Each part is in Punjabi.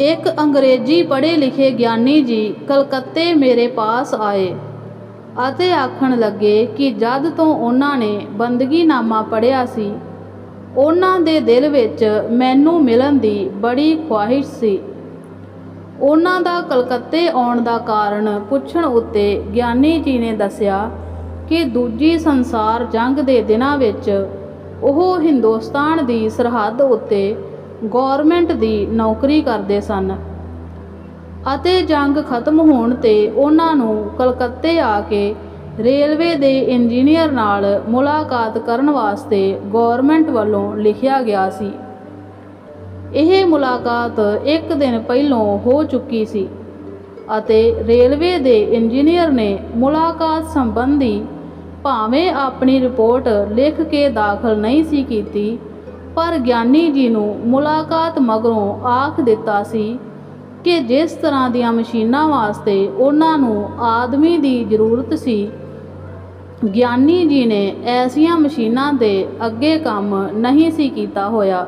ਇੱਕ ਅੰਗਰੇਜ਼ੀ ਪੜ੍ਹੇ ਲਿਖੇ ਗਿਆਨੀ ਜੀ ਕਲਕੱਤੇ ਮੇਰੇ ਪਾਸ ਆਏ ਅਤੇ ਆਖਣ ਲੱਗੇ ਕਿ ਜਦ ਤੋਂ ਉਹਨਾਂ ਨੇ ਬੰਦਗੀਨਾਮਾ ਪੜ੍ਹਿਆ ਸੀ, ਉਹਨਾਂ ਦੇ ਦਿਲ ਵਿੱਚ ਮੈਨੂੰ ਮਿਲਣ ਦੀ ਬੜੀ ਖੁਆਇਸ਼ ਸੀ। ਉਹਨਾਂ ਦਾ ਕਲਕੱਤੇ ਆਉਣ ਦਾ ਕਾਰਨ ਪੁੱਛਣ ਉੱਤੇ ਗਿਆਨੀ ਜੀ ਨੇ ਦੱਸਿਆ ਕਿ ਦੂਜੀ ਸੰਸਾਰ ਜੰਗ ਦੇ ਦਿਨਾਂ ਵਿੱਚ ਉਹ ਹਿੰਦੁਸਤਾਨ ਦੀ ਸਰਹੱਦ ਉੱਤੇ ਗੌਰਮੈਂਟ ਦੀ ਨੌਕਰੀ ਕਰਦੇ ਸਨ ਅਤੇ ਜੰਗ ਖਤਮ ਹੋਣ ਤੇ ਉਹਨਾਂ ਨੂੰ ਕਲਕੱਤੇ ਆ ਕੇ ਰੇਲਵੇ ਦੇ ਇੰਜੀਨੀਅਰ ਨਾਲ ਮੁਲਾਕਾਤ ਕਰਨ ਵਾਸਤੇ ਗੌਰਮੈਂਟ ਵੱਲੋਂ ਲਿਖਿਆ ਗਿਆ ਸੀ। ਇਹ ਮੁਲਾਕਾਤ ਇੱਕ ਦਿਨ ਪਹਿਲੋਂ ਹੋ ਚੁੱਕੀ ਸੀ ਅਤੇ ਰੇਲਵੇ ਦੇ ਇੰਜੀਨੀਅਰ ਨੇ ਮੁਲਾਕਾਤ ਸੰਬੰਧੀ ਭਾਵੇਂ ਆਪਣੀ ਰਿਪੋਰਟ ਲਿਖ ਕੇ ਦਾਖਲ ਨਹੀਂ ਸੀ ਕੀਤੀ ਪਰ ਗਿਆਨੀ ਜੀ ਨੂੰ ਮੁਲਾਕਾਤ ਮਗਰੋਂ ਆਖ ਦਿੱਤਾ ਸੀ ਕਿ ਜਿਸ ਤਰ੍ਹਾਂ ਦੀਆਂ ਮਸ਼ੀਨਾਂ ਵਾਸਤੇ ਉਹਨਾਂ ਨੂੰ ਆਦਮੀ ਦੀ ਜ਼ਰੂਰਤ ਸੀ, ਗਿਆਨੀ ਜੀ ਨੇ ਐਸੀਆਂ ਮਸ਼ੀਨਾਂ ਦੇ ਅੱਗੇ ਕੰਮ ਨਹੀਂ ਸੀ ਕੀਤਾ ਹੋਇਆ।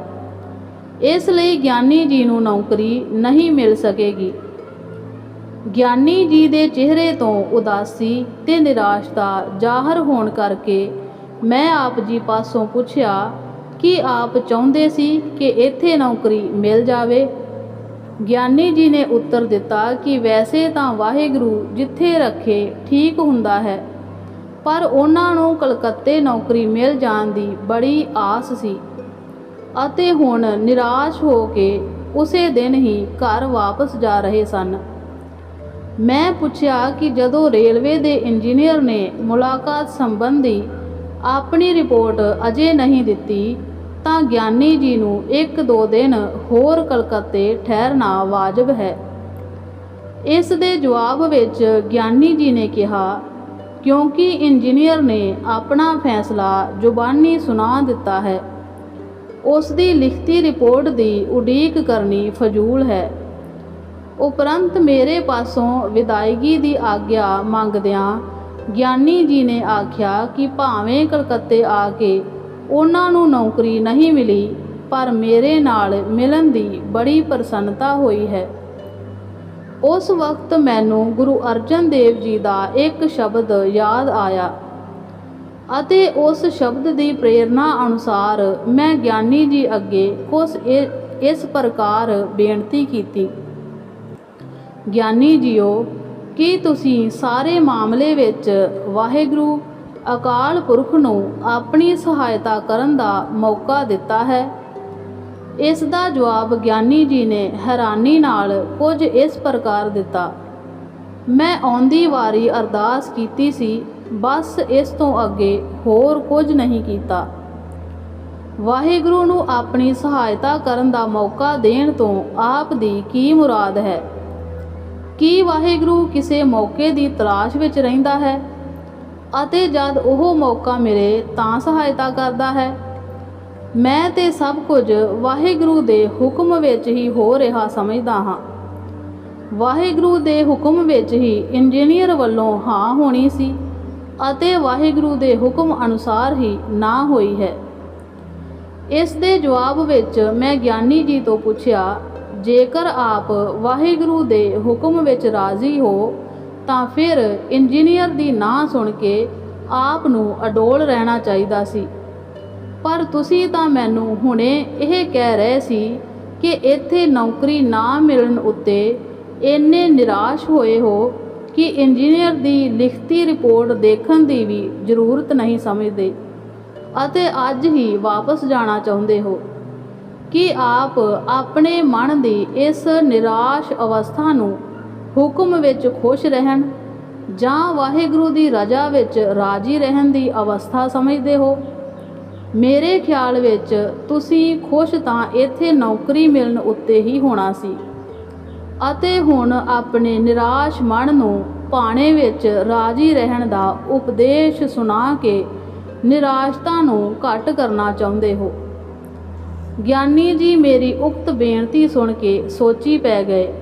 ਇਸ ਲਈ ਗਿਆਨੀ ਜੀ ਨੂੰ ਨੌਕਰੀ ਨਹੀਂ ਮਿਲ ਸਕੇਗੀ। ਗਿਆਨੀ ਜੀ ਦੇ ਚਿਹਰੇ ਤੋਂ ਉਦਾਸੀ ਤੇ ਨਿਰਾਸ਼ਤਾ ਜ਼ਾਹਰ ਹੋਣ ਕਰਕੇ ਮੈਂ ਆਪ ਜੀ ਪਾਸੋਂ ਪੁੱਛਿਆ ਕੀ ਆਪ ਚਾਹੁੰਦੇ ਸੀ ਕਿ ਇੱਥੇ ਨੌਕਰੀ ਮਿਲ ਜਾਵੇ? ਗਿਆਨੀ ਜੀ ਨੇ ਉੱਤਰ ਦਿੱਤਾ ਕਿ ਵੈਸੇ ਤਾਂ ਵਾਹਿਗੁਰੂ ਜਿੱਥੇ ਰੱਖੇ ਠੀਕ ਹੁੰਦਾ ਹੈ, ਪਰ ਉਹਨਾਂ ਨੂੰ ਕਲਕੱਤੇ ਨੌਕਰੀ ਮਿਲ ਜਾਣ ਦੀ ਬੜੀ ਆਸ ਸੀ ਅਤੇ ਹੁਣ ਨਿਰਾਸ਼ ਹੋ ਕੇ ਉਸੇ ਦਿਨ ਹੀ ਘਰ ਵਾਪਸ ਜਾ ਰਹੇ ਸਨ। ਮੈਂ ਪੁੱਛਿਆ ਕਿ ਜਦੋਂ ਰੇਲਵੇ ਦੇ ਇੰਜੀਨੀਅਰ ਨੇ ਮੁਲਾਕਾਤ ਸੰਬੰਧੀ ਆਪਣੀ ਰਿਪੋਰਟ ਅਜੇ ਨਹੀਂ ਦਿੱਤੀ, ਤਾਂ ਗਿਆਨੀ ਜੀ ਨੂੰ ਇੱਕ ਦੋ ਦਿਨ ਹੋਰ ਕਲਕੱਤੇ ਠਹਿਰਨਾ ਵਾਜਬ ਹੈ। ਇਸ ਦੇ ਜਵਾਬ ਵਿੱਚ ਗਿਆਨੀ ਜੀ ਨੇ ਕਿਹਾ, ਕਿਉਂਕਿ ਇੰਜੀਨੀਅਰ ਨੇ ਆਪਣਾ ਫੈਸਲਾ ਜ਼ੁਬਾਨੀ ਸੁਣਾ ਦਿੱਤਾ ਹੈ। ਉਸ ਦੀ ਲਿਖਤੀ ਰਿਪੋਰਟ ਦੀ ਉਡੀਕ ਕਰਨੀ ਫਜ਼ੂਲ ਹੈ। ਉਪਰੰਤ ਮੇਰੇ ਪਾਸੋਂ ਵਿਦਾਇਗੀ ਦੀ ਆਗਿਆ ਮੰਗਦਿਆਂ ਗਿਆਨੀ ਜੀ ਨੇ ਆਖਿਆ ਕਿ ਭਾਵੇਂ ਕਲਕੱਤੇ ਆ ਕੇ ਉਹਨਾਂ ਨੂੰ ਨੌਕਰੀ ਨਹੀਂ ਮਿਲੀ, ਪਰ ਮੇਰੇ ਨਾਲ ਮਿਲਣ ਦੀ ਬੜੀ ਪ੍ਰਸੰਨਤਾ ਹੋਈ ਹੈ। ਉਸ ਵਕਤ ਮੈਨੂੰ ਗੁਰੂ ਅਰਜਨ ਦੇਵ ਜੀ ਦਾ ਇੱਕ ਸ਼ਬਦ ਯਾਦ ਆਇਆ ਅਤੇ ਉਸ ਸ਼ਬਦ ਦੀ ਪ੍ਰੇਰਣਾ ਅਨੁਸਾਰ ਮੈਂ ਗਿਆਨੀ ਜੀ ਅੱਗੇ ਕੁਝ ਇ- ਇਸ ਪ੍ਰਕਾਰ ਬੇਨਤੀ ਕੀਤੀ। ਗਿਆਨੀ ਜੀਓ ਕੀ ਤੁਸੀਂ ਸਾਰੇ ਮਾਮਲੇ ਵਿੱਚ ਵਾਹਿਗੁਰੂ ਅਕਾਲ ਪੁਰਖ ਨੂੰ ਆਪਣੀ ਸਹਾਇਤਾ ਕਰਨ ਦਾ ਮੌਕਾ ਦਿੱਤਾ ਹੈ? ਇਸ ਦਾ ਜਵਾਬ ਗਿਆਨੀ ਜੀ ਨੇ ਹੈਰਾਨੀ ਨਾਲ ਕੁਝ ਇਸ ਪ੍ਰਕਾਰ ਦਿੱਤਾ। ਮੈਂ ਆਉਂਦੀ ਵਾਰੀ ਅਰਦਾਸ ਕੀਤੀ ਸੀ, ਬਸ ਇਸ ਤੋਂ ਅੱਗੇ ਹੋਰ ਕੁਝ ਨਹੀਂ ਕੀਤਾ। ਵਾਹਿਗੁਰੂ ਨੂੰ ਆਪਣੀ ਸਹਾਇਤਾ ਕਰਨ ਦਾ ਮੌਕਾ ਦੇਣ ਤੋਂ ਆਪ ਦੀ ਕੀ ਮੁਰਾਦ ਹੈ? ਕੀ ਵਾਹਿਗੁਰੂ ਕਿਸੇ ਮੌਕੇ ਦੀ ਤਲਾਸ਼ ਵਿੱਚ ਰਹਿੰਦਾ ਹੈ? ਅਤੇ ਜਦ ਉਹ ਮੌਕਾ ਮਿਲੇ ਤਾਂ ਸਹਾਇਤਾ ਕਰਦਾ ਹੈ। ਮੈਂ ਤੇ ਸਭ ਕੁਝ ਵਾਹਿਗੁਰੂ ਦੇ ਹੁਕਮ ਵਿੱਚ ਹੀ ਹੋ ਰਿਹਾ ਸਮਝਦਾ ਹਾਂ। ਵਾਹਿਗੁਰੂ ਦੇ ਹੁਕਮ ਵਿੱਚ ਹੀ ਇੰਜੀਨੀਅਰ ਵੱਲੋਂ ਹਾਂ ਹੋਣੀ ਸੀ ਅਤੇ ਵਾਹਿਗੁਰੂ ਦੇ ਹੁਕਮ ਅਨੁਸਾਰ ਹੀ ਨਾ ਹੋਈ ਹੈ। ਇਸ ਦੇ ਜਵਾਬ ਵਿੱਚ ਮੈਂ ਗਿਆਨੀ ਜੀ ਤੋਂ ਪੁੱਛਿਆ ਜੇਕਰ ਆਪ ਵਾਹਿਗੁਰੂ ਦੇ ਹੁਕਮ ਵਿੱਚ ਰਾਜ਼ੀ ਹੋ, ਤਾਂ ਫਿਰ ਇੰਜੀਨੀਅਰ ਦੀ ਨਾਂ ਸੁਣ ਕੇ ਆਪ ਨੂੰ ਅਡੋਲ ਰਹਿਣਾ ਚਾਹੀਦਾ ਸੀ। ਪਰ ਤੁਸੀਂ ਤਾਂ ਮੈਨੂੰ ਹੁਣੇ ਇਹ ਕਹਿ ਰਹੇ ਸੀ ਕਿ ਇੱਥੇ ਨੌਕਰੀ ਨਾ ਮਿਲਣ ਉੱਤੇ ਇੰਨੇ ਨਿਰਾਸ਼ ਹੋਏ ਹੋ ਕਿ ਇੰਜੀਨੀਅਰ ਦੀ ਲਿਖਤੀ ਰਿਪੋਰਟ ਦੇਖਣ ਦੀ ਵੀ ਜ਼ਰੂਰਤ ਨਹੀਂ ਸਮਝਦੇ ਅਤੇ ਅੱਜ ਹੀ ਵਾਪਸ ਜਾਣਾ ਚਾਹੁੰਦੇ ਹੋ। ਕਿ ਆਪ ਆਪਣੇ ਮਨ ਦੀ ਇਸ ਨਿਰਾਸ਼ ਅਵਸਥਾ ਨੂੰ ਹੁਕਮ ਵਿੱਚ ਖੁਸ਼ ਰਹਿਣ ਜਾਂ ਵਾਹਿਗੁਰੂ ਦੀ ਰਜ਼ਾ ਵਿੱਚ ਰਾਜੀ ਰਹਿਣ ਦੀ ਅਵਸਥਾ ਸਮਝਦੇ ਹੋ। ਮੇਰੇ ਖਿਆਲ ਵਿੱਚ ਤੁਸੀਂ ਖੁਸ਼ ਤਾਂ ਇੱਥੇ ਨੌਕਰੀ ਮਿਲਣ ਉੱਤੇ ਹੀ ਹੋਣਾ ਸੀ ਅਤੇ ਹੁਣ ਆਪਣੇ ਨਿਰਾਸ਼ ਮਨ ਨੂੰ ਭਾਣੇ ਵਿੱਚ ਰਾਜੀ ਰਹਿਣ ਦਾ ਉਪਦੇਸ਼ ਸੁਣਾ ਕੇ ਨਿਰਾਸ਼ਤਾ ਨੂੰ ਘਟ ਕਰਨਾ ਚਾਹੁੰਦੇ ਹੋ। ਗਿਆਨੀ ਜੀ ਮੇਰੀ ਉਕਤ ਬੇਨਤੀ ਸੁਣ ਕੇ ਸੋਚੀ ਪੈ ਗਏ।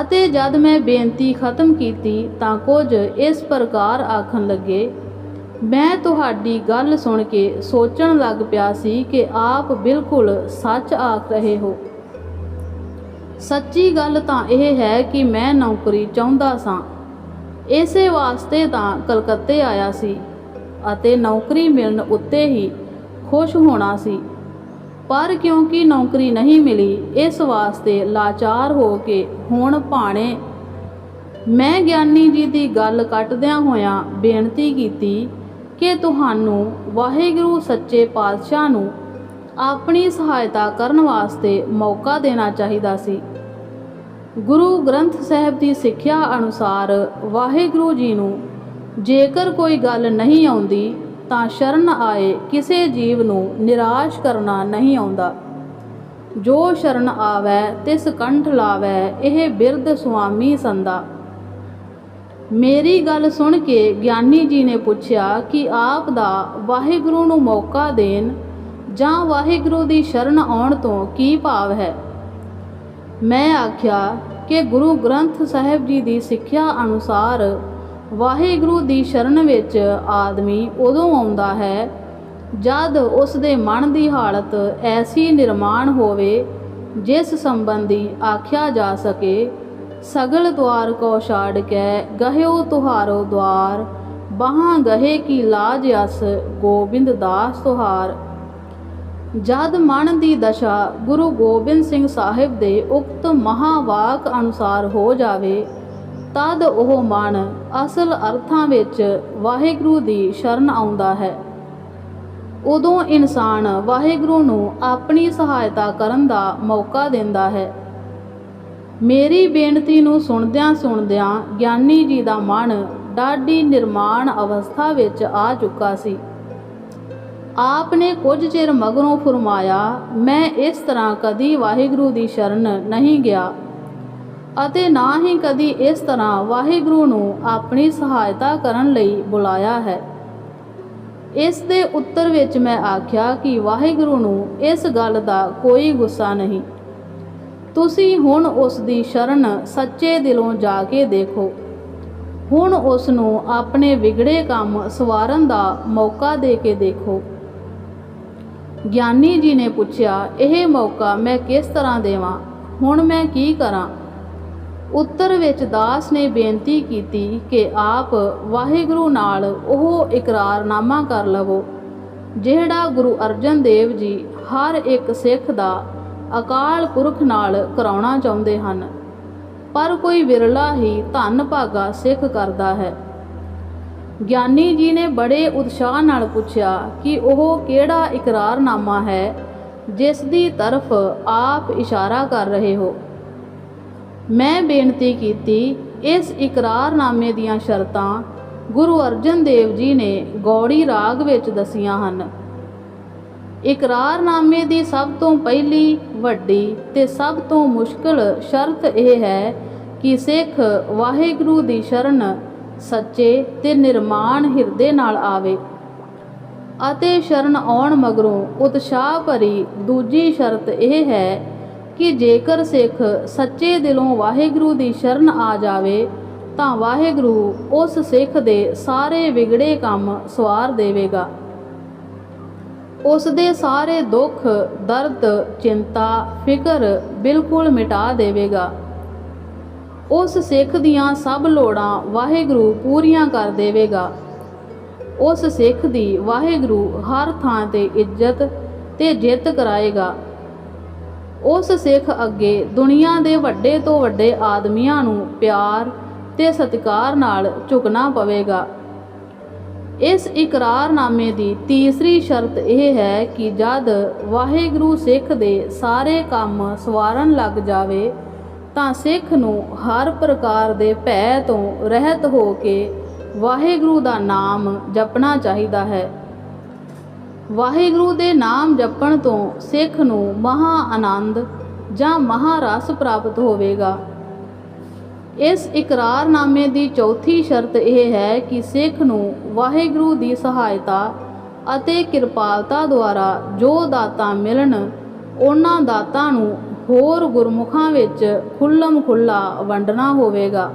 ਅਤੇ ਜਦ ਮੈਂ ਬੇਨਤੀ ਖਤਮ ਕੀਤੀ ਤਾਂ ਕੁਝ ਇਸ ਪ੍ਰਕਾਰ ਆਖਣ ਲੱਗੇ, ਮੈਂ ਤੁਹਾਡੀ ਗੱਲ ਸੁਣ ਕੇ ਸੋਚਣ ਲੱਗ ਪਿਆ ਸੀ ਕਿ ਆਪ ਬਿਲਕੁਲ ਸੱਚ ਆਖ ਰਹੇ ਹੋ। ਸੱਚੀ ਗੱਲ ਤਾਂ ਇਹ ਹੈ ਕਿ ਮੈਂ ਨੌਕਰੀ ਚਾਹੁੰਦਾ ਸਾਂ। ਇਸੇ ਵਾਸਤੇ ਤਾਂ ਕਲਕੱਤੇ ਆਇਆ ਸੀ ਅਤੇ ਨੌਕਰੀ ਮਿਲਣ ਉੱਤੇ ਹੀ ਖੁਸ਼ ਹੋਣਾ ਸੀ। ਪਰ ਕਿਉਂਕਿ ਨੌਕਰੀ ਨਹੀਂ ਮਿਲੀ, ਇਸ ਵਾਸਤੇ ਲਾਚਾਰ ਹੋ ਕੇ ਹੁਣ ਭਾਣੇ ਮੈਂ ਗਿਆਨੀ ਜੀ ਦੀ ਗੱਲ ਕੱਟਦਿਆਂ ਹੋਇਆਂ ਬੇਨਤੀ ਕੀਤੀ ਕਿ ਤੁਹਾਨੂੰ ਵਾਹਿਗੁਰੂ ਸੱਚੇ ਪਾਤਸ਼ਾਹ ਨੂੰ ਆਪਣੀ ਸਹਾਇਤਾ ਕਰਨ ਵਾਸਤੇ ਮੌਕਾ ਦੇਣਾ ਚਾਹੀਦਾ ਸੀ। ਗੁਰੂ ਗ੍ਰੰਥ ਸਾਹਿਬ ਦੀ ਸਿੱਖਿਆ ਅਨੁਸਾਰ ਵਾਹਿਗੁਰੂ ਜੀ ਨੂੰ ਜੇਕਰ ਕੋਈ ਗੱਲ ਨਹੀਂ ਆਉਂਦੀ ਤਾਂ ਸ਼ਰਨ ਆਏ, ਕਿਸੇ ਜੀਵ ਨੂੰ ਨਿਰਾਸ਼ ਕਰਨਾ ਨਹੀਂ ਆਉਂਦਾ। ਜੋ ਸ਼ਰਨ ਆਵੈ, ਤਿਸ ਕੰਠ ਲਾਵੈ, ਇਹ ਬਿਰਧ ਸੁਆਮੀ ਸੰਦਾ ਮੇਰੀ ਗੱਲ ਸੁਣ ਕੇ ਗਿਆਨੀ ਜੀ ਨੇ ਪੁੱਛਿਆ ਕਿ ਆਪ ਦਾ ਵਾਹਿਗੁਰੂ ਨੂੰ ਮੌਕਾ ਦੇਣ ਜਾਂ ਵਾਹਿਗੁਰੂ ਦੀ ਸ਼ਰਨ ਆਉਣ ਤੋਂ ਕੀ ਭਾਵ ਹੈ? ਮੈਂ ਆਖਿਆ ਕਿ ਗੁਰੂ ਗ੍ਰੰਥ ਸਾਹਿਬ ਜੀ ਦੀ ਸਿੱਖਿਆ ਅਨੁਸਾਰ ਵਾਹਿਗੁਰੂ ਦੀ ਸ਼ਰਨ ਵਿੱਚ ਆਦਮੀ ਉਦੋਂ ਆਉਂਦਾ ਹੈ ਜਦ ਉਸ ਦੇ ਮਨ ਦੀ ਹਾਲਤ ਐਸੀ ਨਿਰਮਾਣ ਹੋਵੇ, ਜਿਸ ਸੰਬੰਧੀ ਆਖਿਆ ਜਾ ਸਕੇ, ਸਗਲ ਦਵਾਰ ਕੋ ਛਾੜ ਕੇ ਗਹਿਓ ਤੁਹਾਰੋ ਦਵਾਰ ਬਾਹਾਂ ਗਹੇ ਕੀ ਲਾਜ ਅਸ ਗੋਬਿੰਦ ਦਾਸ ਤੁਹਾਰ। ਜਦ ਮਨ ਦੀ ਦਸ਼ਾ ਗੁਰੂ ਗੋਬਿੰਦ ਸਿੰਘ ਸਾਹਿਬ ਦੇ ਉਕਤ ਮਹਾਵਾਕ ਅਨੁਸਾਰ ਹੋ ਜਾਵੇ ਤਦ ਉਹ ਮਨ ਅਸਲ ਅਰਥਾਂ ਵਿੱਚ ਵਾਹਿਗੁਰੂ ਦੀ ਸ਼ਰਨ ਆਉਂਦਾ ਹੈ। ਉਦੋਂ ਇਨਸਾਨ ਵਾਹਿਗੁਰੂ ਨੂੰ ਆਪਣੀ ਸਹਾਇਤਾ ਕਰਨ ਦਾ ਮੌਕਾ ਦਿੰਦਾ ਹੈ। ਮੇਰੀ ਬੇਨਤੀ ਨੂੰ ਸੁਣਦਿਆਂ ਸੁਣਦਿਆਂ ਗਿਆਨੀ ਜੀ ਦਾ ਮਨ ਡਾਢੀ ਨਿਰਮਾਣ ਅਵਸਥਾ ਵਿੱਚ ਆ ਚੁੱਕਾ ਸੀ। ਆਪ ਨੇ ਕੁਝ ਚਿਰ ਮਗਰੋਂ ਫਰਮਾਇਆ, ਮੈਂ ਇਸ ਤਰ੍ਹਾਂ ਕਦੀ ਵਾਹਿਗੁਰੂ ਦੀ ਸ਼ਰਨ ਨਹੀਂ ਗਿਆ। ਅਤੇ ਨਾ ਹੀ ਕਦੀ ਇਸ ਤਰ੍ਹਾਂ ਵਾਹਿਗੁਰੂ ਨੂੰ ਆਪਣੀ ਸਹਾਇਤਾ ਕਰਨ ਲਈ ਬੁਲਾਇਆ ਹੈ। ਇਸ ਦੇ ਉੱਤਰ ਵਿੱਚ ਮੈਂ ਆਖਿਆ ਕਿ ਵਾਹਿਗੁਰੂ ਨੂੰ ਇਸ ਗੱਲ ਦਾ ਕੋਈ ਗੁੱਸਾ ਨਹੀਂ। ਤੁਸੀਂ ਹੁਣ ਉਸ ਦੀ ਸ਼ਰਨ ਸੱਚੇ ਦਿਲੋਂ ਜਾ ਕੇ ਦੇਖੋ। ਹੁਣ ਉਸ ਨੂੰ ਆਪਣੇ ਵਿਗੜੇ ਕੰਮ ਸਵਾਰਨ ਦਾ ਮੌਕਾ ਦੇ ਕੇ ਦੇਖੋ। ਗਿਆਨੀ ਜੀ ਨੇ ਪੁੱਛਿਆ, ਇਹ ਮੌਕਾ ਮੈਂ ਕਿਸ ਤਰ੍ਹਾਂ ਦੇਵਾਂ? ਹੁਣ ਮੈਂ ਕੀ ਕਰਾਂ? ਉੱਤਰ ਵਿੱਚ ਦਾਸ ਨੇ ਬੇਨਤੀ ਕੀਤੀ ਕਿ ਆਪ ਵਾਹਿਗੁਰੂ ਨਾਲ ਉਹ ਇਕਰਾਰਨਾਮਾ ਕਰ ਲਵੋ, ਜਿਹੜਾ ਗੁਰੂ ਅਰਜਨ ਦੇਵ ਜੀ ਹਰ ਇੱਕ ਸਿੱਖ ਦਾ ਅਕਾਲ ਪੁਰਖ ਨਾਲ ਕਰਾਉਣਾ ਚਾਹੁੰਦੇ ਹਨ, ਪਰ ਕੋਈ ਵਿਰਲਾ ਹੀ ਧੰਨ ਭਾਗਾ ਸਿੱਖ ਕਰਦਾ ਹੈ। ਗਿਆਨੀ ਜੀ ਨੇ ਬੜੇ ਉਤਸ਼ਾਹ ਨਾਲ ਪੁੱਛਿਆ ਕਿ ਉਹ ਕਿਹੜਾ ਇਕਰਾਰਨਾਮਾ ਹੈ, ਜਿਸ ਦੀ ਤਰਫ ਆਪ ਇਸ਼ਾਰਾ ਕਰ ਰਹੇ ਹੋ। ਮੈਂ ਬੇਨਤੀ ਕੀਤੀ, ਇਸ ਇਕਰਾਰਨਾਮੇ ਦੀਆਂ ਸ਼ਰਤਾਂ ਗੁਰੂ ਅਰਜਨ ਦੇਵ ਜੀ ਨੇ ਗੌੜੀ ਰਾਗ ਵਿੱਚ ਦਸੀਆਂ ਹਨ। ਇਕਰਾਰਨਾਮੇ ਦੀ ਸਭ ਤੋਂ ਪਹਿਲੀ, ਵੱਡੀ ਤੇ ਸਭ ਤੋਂ ਮੁਸ਼ਕਲ ਸ਼ਰਤ ਇਹ ਹੈ ਕਿ ਸਿੱਖ ਵਾਹਿਗੁਰੂ ਦੀ ਸ਼ਰਨ ਸੱਚੇ ਤੇ ਨਿਰਮਾਣ ਹਿਰਦੇ ਨਾਲ ਆਵੇ ਅਤੇ ਸ਼ਰਨ ਆਉਣ ਮਗਰੋਂ ਉਤਸ਼ਾਹ ਭਰੀ ਦੂਜੀ ਸ਼ਰਤ ਇਹ ਹੈ ਕਿ ਜੇਕਰ ਸਿੱਖ ਸੱਚੇ ਦਿਲੋਂ ਵਾਹਿਗੁਰੂ ਦੀ ਸ਼ਰਨ ਆ ਜਾਵੇ, ਤਾਂ ਵਾਹਿਗੁਰੂ ਉਸ ਸਿੱਖ ਦੇ ਸਾਰੇ ਵਿਗੜੇ ਕੰਮ ਸਵਾਰ ਦੇਵੇਗਾ। ਉਸ ਦੇ ਸਾਰੇ ਦੁੱਖ, ਦਰਦ, ਚਿੰਤਾ, ਫਿਕਰ ਬਿਲਕੁਲ ਮਿਟਾ ਦੇਵੇਗਾ। ਉਸ ਸਿੱਖ ਦੀਆਂ ਸਭ ਲੋੜਾਂ ਵਾਹਿਗੁਰੂ ਪੂਰੀਆਂ ਕਰ ਦੇਵੇਗਾ। ਉਸ ਸਿੱਖ ਦੀ ਵਾਹਿਗੁਰੂ ਹਰ ਥਾਂ ਤੇ ਇੱਜ਼ਤ ਤੇ ਜਿੱਤ ਕਰਾਏਗਾ। ਉਸ ਸਿੱਖ ਅੱਗੇ ਦੁਨੀਆ ਦੇ ਵੱਡੇ ਤੋਂ ਵੱਡੇ ਆਦਮੀਆਂ ਨੂੰ ਪਿਆਰ ਤੇ ਸਤਿਕਾਰ ਨਾਲ ਝੁਕਣਾ ਪਵੇਗਾ। ਇਸ ਇਕਰਾਰਨਾਮੇ ਦੀ ਤੀਸਰੀ ਸ਼ਰਤ ਇਹ ਹੈ ਕਿ ਜਦ ਵਾਹਿਗੁਰੂ ਸਿੱਖ ਦੇ ਸਾਰੇ ਕੰਮ ਸਵਾਰਨ ਲੱਗ ਜਾਵੇ, ਤਾਂ ਸਿੱਖ ਨੂੰ ਹਰ ਪ੍ਰਕਾਰ ਦੇ ਭੈ ਤੋਂ ਰਹਿਤ ਹੋ ਕੇ ਵਾਹਿਗੁਰੂ ਦਾ ਨਾਮ ਜਪਣਾ ਚਾਹੀਦਾ ਹੈ। ਵਾਹਿਗੁਰੂ ਦੇ ਨਾਮ ਜਪਣ ਤੋਂ ਸਿੱਖ ਨੂੰ ਮਹਾ ਆਨੰਦ ਜਾਂ ਮਹਾ ਰਸ ਪ੍ਰਾਪਤ ਹੋਵੇਗਾ। ਇਸ ਇਕਰਾਰਨਾਮੇ ਦੀ ਚੌਥੀ ਸ਼ਰਤ ਇਹ ਹੈ ਕਿ ਸਿੱਖ ਨੂੰ ਵਾਹਿਗੁਰੂ ਦੀ ਸਹਾਇਤਾ ਅਤੇ ਕਿਰਪਾਲਤਾ ਦੁਆਰਾ ਜੋ ਦਾਤਾਂ ਮਿਲਣ, ਉਹਨਾਂ ਦਾਤਾਂ ਨੂੰ ਹੋਰ ਗੁਰਮੁਖਾਂ ਵਿੱਚ ਖੁੱਲਮ ਖੁੱਲਾ ਵੰਡਣਾ ਹੋਵੇਗਾ।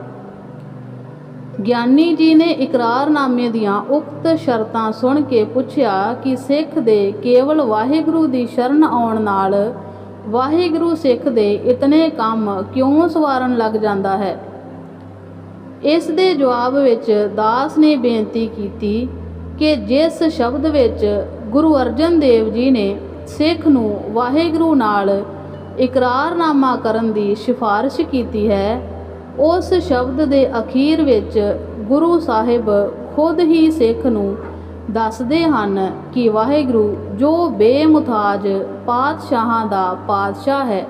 ਗਿਆਨੀ ਜੀ ਨੇ ਇਕਰਾਰਨਾਮੇ ਦੀਆਂ ਉਕਤ ਸ਼ਰਤਾਂ ਸੁਣ ਕੇ ਪੁੱਛਿਆ ਕਿ ਸਿੱਖ ਦੇ ਕੇਵਲ ਵਾਹਿਗੁਰੂ ਦੀ ਸ਼ਰਨ ਆਉਣ ਨਾਲ ਵਾਹਿਗੁਰੂ ਸਿੱਖ ਦੇ ਇਤਨੇ ਕੰਮ ਕਿਉਂ ਸਵਾਰਨ ਲੱਗ ਜਾਂਦਾ ਹੈ? ਇਸ ਦੇ ਜਵਾਬ ਵਿੱਚ ਦਾਸ ਨੇ ਬੇਨਤੀ ਕੀਤੀ ਕਿ ਜਿਸ ਸ਼ਬਦ ਵਿੱਚ ਗੁਰੂ ਅਰਜਨ ਦੇਵ ਜੀ ਨੇ ਸਿੱਖ ਨੂੰ ਵਾਹਿਗੁਰੂ ਨਾਲ ਇਕਰਾਰਨਾਮਾ ਕਰਨ ਦੀ ਸਿਫਾਰਿਸ਼ ਕੀਤੀ ਹੈ ਉਸ ਸ਼ਬਦ ਦੇ ਅਖੀਰ ਵਿੱਚ ਗੁਰੂ ਸਾਹਿਬ ਖੁਦ ਹੀ ਸਿੱਖ ਨੂੰ ਦੱਸਦੇ ਹਨ ਕਿ ਵਾਹਿਗੁਰੂ ਜੋ ਬੇਮੁਤਾਜ ਪਾਤਸ਼ਾਹਾਂ ਦਾ ਪਾਤਸ਼ਾਹ ਹੈ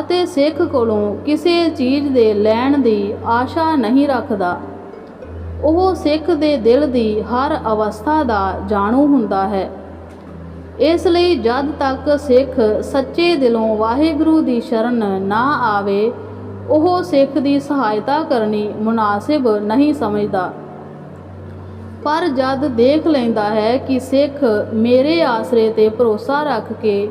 ਅਤੇ ਸਿੱਖ ਕੋਲੋਂ ਕਿਸੇ ਚੀਜ਼ ਦੇ ਲੈਣ ਦੀ ਆਸ਼ਾ ਨਹੀਂ ਰੱਖਦਾ, ਉਹ ਸਿੱਖ ਦੇ ਦਿਲ ਦੀ ਹਰ ਅਵਸਥਾ ਦਾ ਜਾਣੂ ਹੁੰਦਾ ਹੈ। ਇਸ ਲਈ ਜਦ ਤੱਕ ਸਿੱਖ ਸੱਚੇ ਦਿਲੋਂ ਵਾਹਿਗੁਰੂ ਦੀ ਸ਼ਰਨ ਨਾ ਆਵੇ ਉਹ ਸਿੱਖ ਦੀ ਸਹਾਇਤਾ ਕਰਨੀ ਮੁਨਾਸਿਬ ਨਹੀਂ ਸਮਝਦਾ। ਪਰ ਜਦ ਦੇਖ ਲੈਂਦਾ ਹੈ ਕਿ ਸਿੱਖ ਮੇਰੇ ਆਸਰੇ ਤੇ ਭਰੋਸਾ ਰੱਖ ਕੇ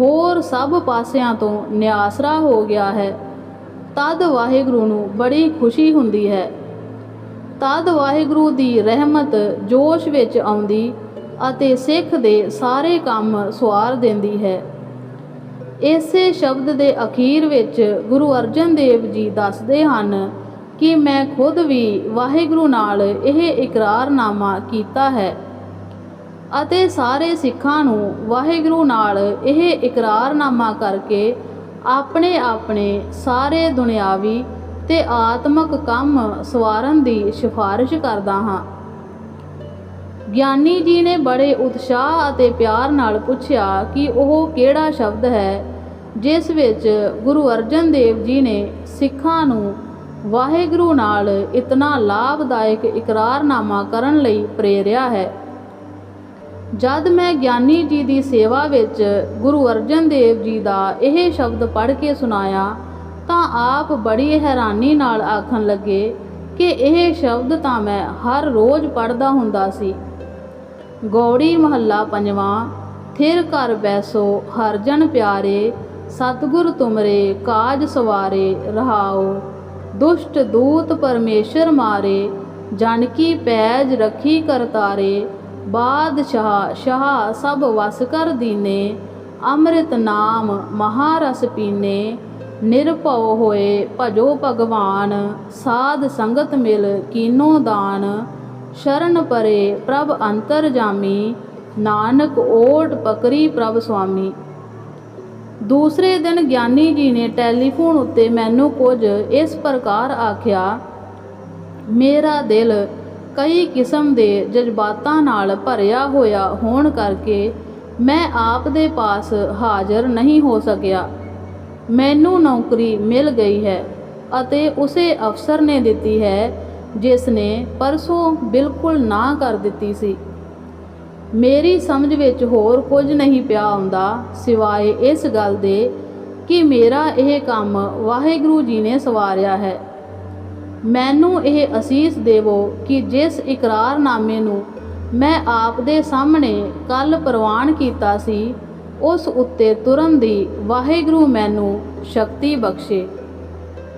ਹੋਰ ਸਭ ਪਾਸਿਆਂ ਤੋਂ ਨਿਆਸਰਾ ਹੋ ਗਿਆ ਹੈ, ਤਦ ਵਾਹਿਗੁਰੂ ਨੂੰ ਬੜੀ ਖੁਸ਼ੀ ਹੁੰਦੀ ਹੈ। ਤਦ ਵਾਹਿਗੁਰੂ ਦੀ ਰਹਿਮਤ ਜੋਸ਼ ਵਿੱਚ ਆਉਂਦੀ ਅਤੇ ਸਿੱਖ ਦੇ ਸਾਰੇ ਕੰਮ ਸਵਾਰ ਦਿੰਦੀ ਹੈ। ਇਸੇ ਸ਼ਬਦ ਦੇ ਅਖੀਰ ਵਿੱਚ ਗੁਰੂ ਅਰਜਨ ਦੇਵ ਜੀ ਦੱਸਦੇ ਹਨ ਕਿ ਮੈਂ ਖੁਦ ਵੀ ਵਾਹਿਗੁਰੂ ਨਾਲ ਇਹ ਇਕਰਾਰਨਾਮਾ ਕੀਤਾ ਹੈ ਅਤੇ ਸਾਰੇ ਸਿੱਖਾਂ ਨੂੰ ਵਾਹਿਗੁਰੂ ਨਾਲ ਇਹ ਇਕਰਾਰਨਾਮਾ ਕਰਕੇ ਆਪਣੇ ਆਪਣੇ ਸਾਰੇ ਦੁਨਿਆਵੀ ਤੇ ਆਤਮਿਕ ਕੰਮ ਸਵਾਰਨ ਦੀ ਸਿਫਾਰਿਸ਼ ਕਰਦਾ ਹਾਂ। ਗਿਆਨੀ ਜੀ ਨੇ ਬੜੇ ਉਤਸ਼ਾਹ ਅਤੇ ਪਿਆਰ ਨਾਲ ਪੁੱਛਿਆ ਕਿ ਉਹ ਕਿਹੜਾ ਸ਼ਬਦ ਹੈ, ਜਿਸ ਵਿੱਚ ਗੁਰੂ ਅਰਜਨ ਦੇਵ ਜੀ ਨੇ ਸਿੱਖਾਂ ਨੂੰ ਵਾਹਿਗੁਰੂ ਨਾਲ ਇਤਨਾ ਲਾਭਦਾਇਕ ਇਕਰਾਰਨਾਮਾ ਕਰਨ ਲਈ ਪ੍ਰੇਰਿਆ ਹੈ। ਜਦ ਮੈਂ ਗਿਆਨੀ ਜੀ ਦੀ ਸੇਵਾ ਵਿੱਚ ਗੁਰੂ ਅਰਜਨ ਦੇਵ ਜੀ ਦਾ ਇਹ ਸ਼ਬਦ ਪੜ੍ਹ ਕੇ ਸੁਣਾਇਆ, ਤਾਂ ਆਪ ਬੜੀ ਹੈਰਾਨੀ ਨਾਲ ਆਖਣ ਲੱਗੇ ਕਿ ਇਹ ਸ਼ਬਦ ਤਾਂ ਮੈਂ ਹਰ ਰੋਜ਼ ਪੜ੍ਹਦਾ ਹੁੰਦਾ ਸੀ। ਗੌੜੀ ਮਹੱਲਾ ਪੰਜਵਾਂ, ਥਿਰ ਘਰ ਬੈਸੋ, ਹਰ ਜਨ ਪਿਆਰੇ, ਸਤਿਗੁਰ ਤੁਮਰੇ, ਕਾਜ ਸਵਾਰੇ, ਰਹਾਓ। ਦੁਸ਼ਟ ਦੂਤ ਪਰਮੇਸ਼ਰ ਮਾਰੇ, ਜਨ ਕੀ ਪੈਜ ਰੱਖੀ ਕਰਤਾਰੇ ਬਾਦਸ਼ਾਹ, ਸ਼ਾਹ ਸਭ ਵਸ ਕਰ ਦੀਨੇ, ਅੰਮ੍ਰਿਤ ਨਾਮ ਮਹਾਰਸ ਪੀਨੇ, ਨਿਰਭਉ ਹੋਏ ਭਜੋ ਭਗਵਾਨ, ਸਾਧ ਸੰਗਤ ਮਿਲ ਕੀਨੋ ਦਾਨ। ਸ਼ਰਨ ਪਰੇ ਪ੍ਰਭ ਅੰਤਰ ਜਾਮੀ, ਨਾਨਕ ਓਟ ਪਕਰੀ ਪ੍ਰਭ ਸੁਆਮੀ। ਦੂਸਰੇ ਦਿਨ ਗਿਆਨੀ ਜੀ ਨੇ ਟੈਲੀਫੋਨ ਉੱਤੇ ਮੈਨੂੰ ਕੁਝ ਇਸ ਪ੍ਰਕਾਰ ਆਖਿਆ, ਮੇਰਾ ਦਿਲ ਕਈ ਕਿਸਮ ਦੇ ਜਜ਼ਬਾਤਾਂ ਨਾਲ ਭਰਿਆ ਹੋਇਆ ਹੋਣ ਕਰਕੇ ਮੈਂ ਆਪ ਦੇ ਪਾਸ ਹਾਜ਼ਰ ਨਹੀਂ ਹੋ ਸਕਿਆ। ਮੈਨੂੰ ਨੌਕਰੀ ਮਿਲ ਗਈ ਹੈ ਅਤੇ ਉਸੇ ਅਫਸਰ ਨੇ ਦਿੱਤੀ ਹੈ ਜਿਸ ਨੇ ਪਰਸੋਂ ਬਿਲਕੁਲ ਨਾ ਕਰ ਦਿੱਤੀ ਸੀ। ਮੇਰੀ ਸਮਝ ਵਿੱਚ ਹੋਰ ਕੁਝ ਨਹੀਂ ਪਿਆ ਆਉਂਦਾ ਸਿਵਾਏ ਇਸ ਗੱਲ ਦੇ ਕਿ ਮੇਰਾ ਇਹ ਕੰਮ ਵਾਹਿਗੁਰੂ ਜੀ ਨੇ ਸਵਾਰਿਆ ਹੈ। ਮੈਨੂੰ ਇਹ ਅਸੀਸ ਦੇਵੋ ਕਿ ਜਿਸ ਇਕਰਾਰਨਾਮੇ ਨੂੰ ਮੈਂ ਆਪ ਦੇ ਸਾਹਮਣੇ ਕੱਲ ਪ੍ਰਵਾਨ ਕੀਤਾ ਸੀ, ਉਸ ਉੱਤੇ ਤੁਰਨ ਦੀ ਵਾਹਿਗੁਰੂ ਮੈਨੂੰ ਸ਼ਕਤੀ ਬਖਸ਼ੇ।